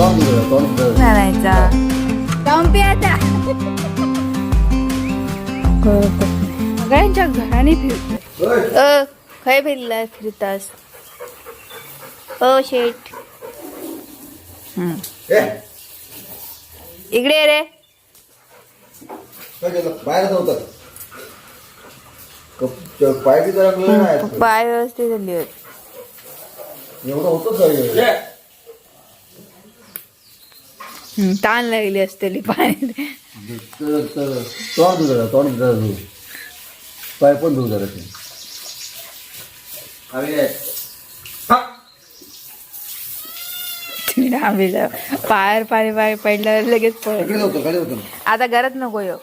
तोंड उघडं, तोंड उघडं. म्हणायचा जाऊन पी आता सगळ्यांच्या घराने अ खय फिरला फिरतास ओ शेट इकडे रे. पाय व्यवस्थित झाली होती एवढं होतं काय हम्म, ताण लागली असतेली तर- तोंड तोंड धु पाय पण जरा ते पायावर पाणी पाय पडल्यावर लगेच पळ आता घरात नको येऊ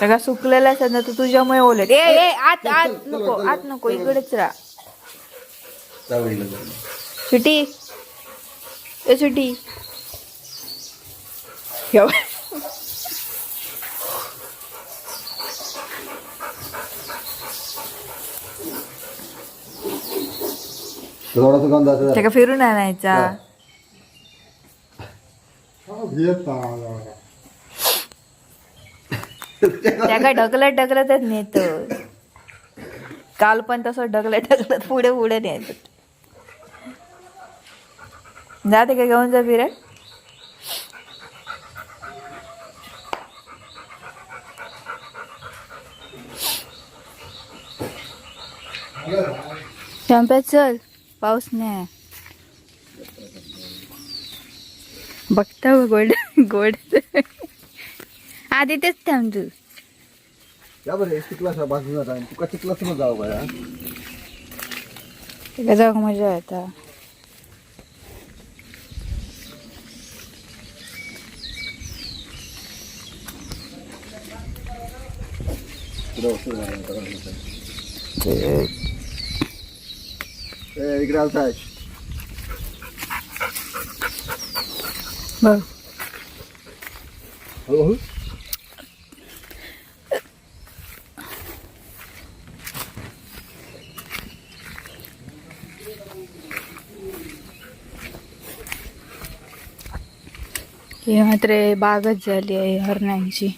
सगळा सुकलेला असत ना तू तुझ्यामुळे ओलट ए ए आत आत नको आत नको इकडेच राहा त्यावेळेला ठेव. थोडासा गंध असं त्याला फिरून आणायचा. त्याला ढकलत ढकलतच नेत. काल पण तसं ढकलत ढकलत पुढे पुढे नेत. जाते का घेऊन जा फिरत चंप्यात चल पाऊस नाही. बघता गोल्ड गोल्ड आधी तेच थांब तू. या बरं तुका बाया तिला जाऊ मजा येता पुढं वस्तू मारून करा म्हणतात. ए, इकडे आलताय बघ हळूहळू हे मात्र बागच झाली आहे हरणांची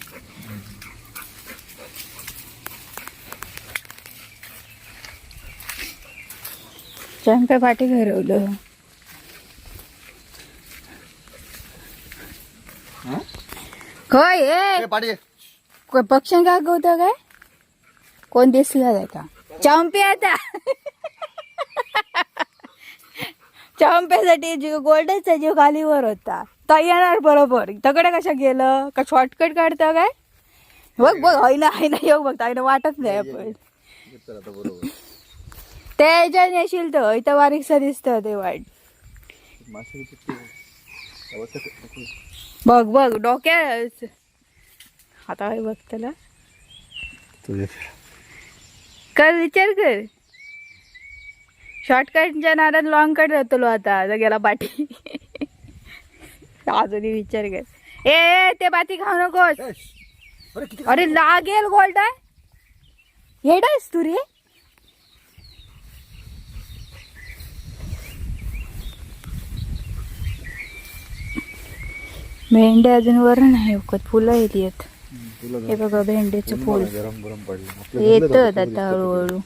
चंपे पाठी घरवलं हा? काय ए ए, पाठी ये. कोण पक्ष्यां का गवतं काय कोण दिसला आहे का चंपे आता चंप्यासाठी जीव गोल्डनचा जीव खालीवर होता तर येणार बरोबर तकडे कशा गेलं का शॉर्टकट काढतं काय बघ बघ होय ना येऊ बघ ताईनं वाटत नाही आपण ते ह्याच्यात येशील तर इथं बारीकसा दिसतं ते वाट ते- बघ बघ डोक्यात. आता काय बघ त्याला. कर विचार कर. शॉर्टकटच्या नादात लॉंग कट राहतो आता गेला पाठी. अजूनही विचार कर. ए ते बाती खाऊ नकोस. अरे लागेल गोल्ड येडायस तू रे. भेंडे अजून वर नाही उकत फुलं येत. तुला हे बघा भेंडीचं फुल. येत आता हळूहळू.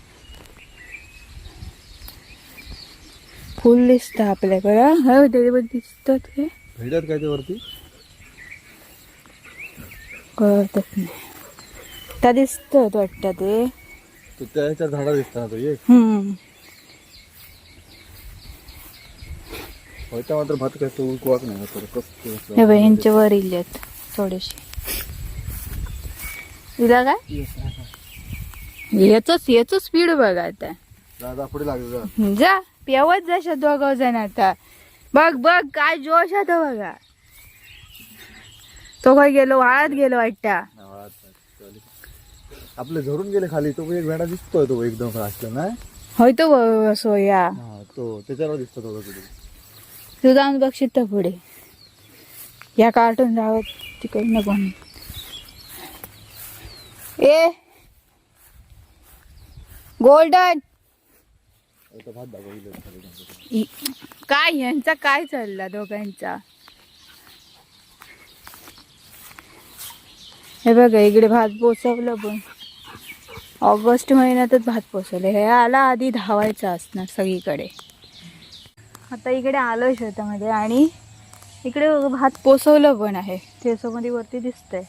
फुल दिसत आपल्याकडं. हो ते पण दिसतात ते. भेटत काय ते वरती? कळतच नाही. त्या दिसतात वाटतं ते. त्याच्या झाडा दिसताना तो एक. हम्म. मात्र भात काय तो उकवाक नाही हे बाई वर इलेत थोडेसे. काय? याच याच स्पीड बघा आता. दादा पुढे लागेल जा. जा पेवत दोघं जण आता. बघ बघ काय जोश आता बघा. तो काय गेलो वाळात गेलो वाटता. आपले झरून गेले खाली तो एक भेडा दिसतोय तो एकदम असला ना होय तो सोया. हा तो त्याच्यावर दिसतो तो तू जाऊन तर पुढे. या कार्टून राहत तिकडनं पण ए! गोल्डन काय यांचा काय चालला दोघांचा? हे बघा इकडे भात पोचवलं पण. ऑगस्ट महिन्यातच भात पोचवलं हे आला आधी धावायचं असणार सगळीकडे. आता इकडे आलोय शेतामध्ये आणि इकडे भात पोचवलं पण आहे. त्याच्यामध्ये वरती दिसतंय.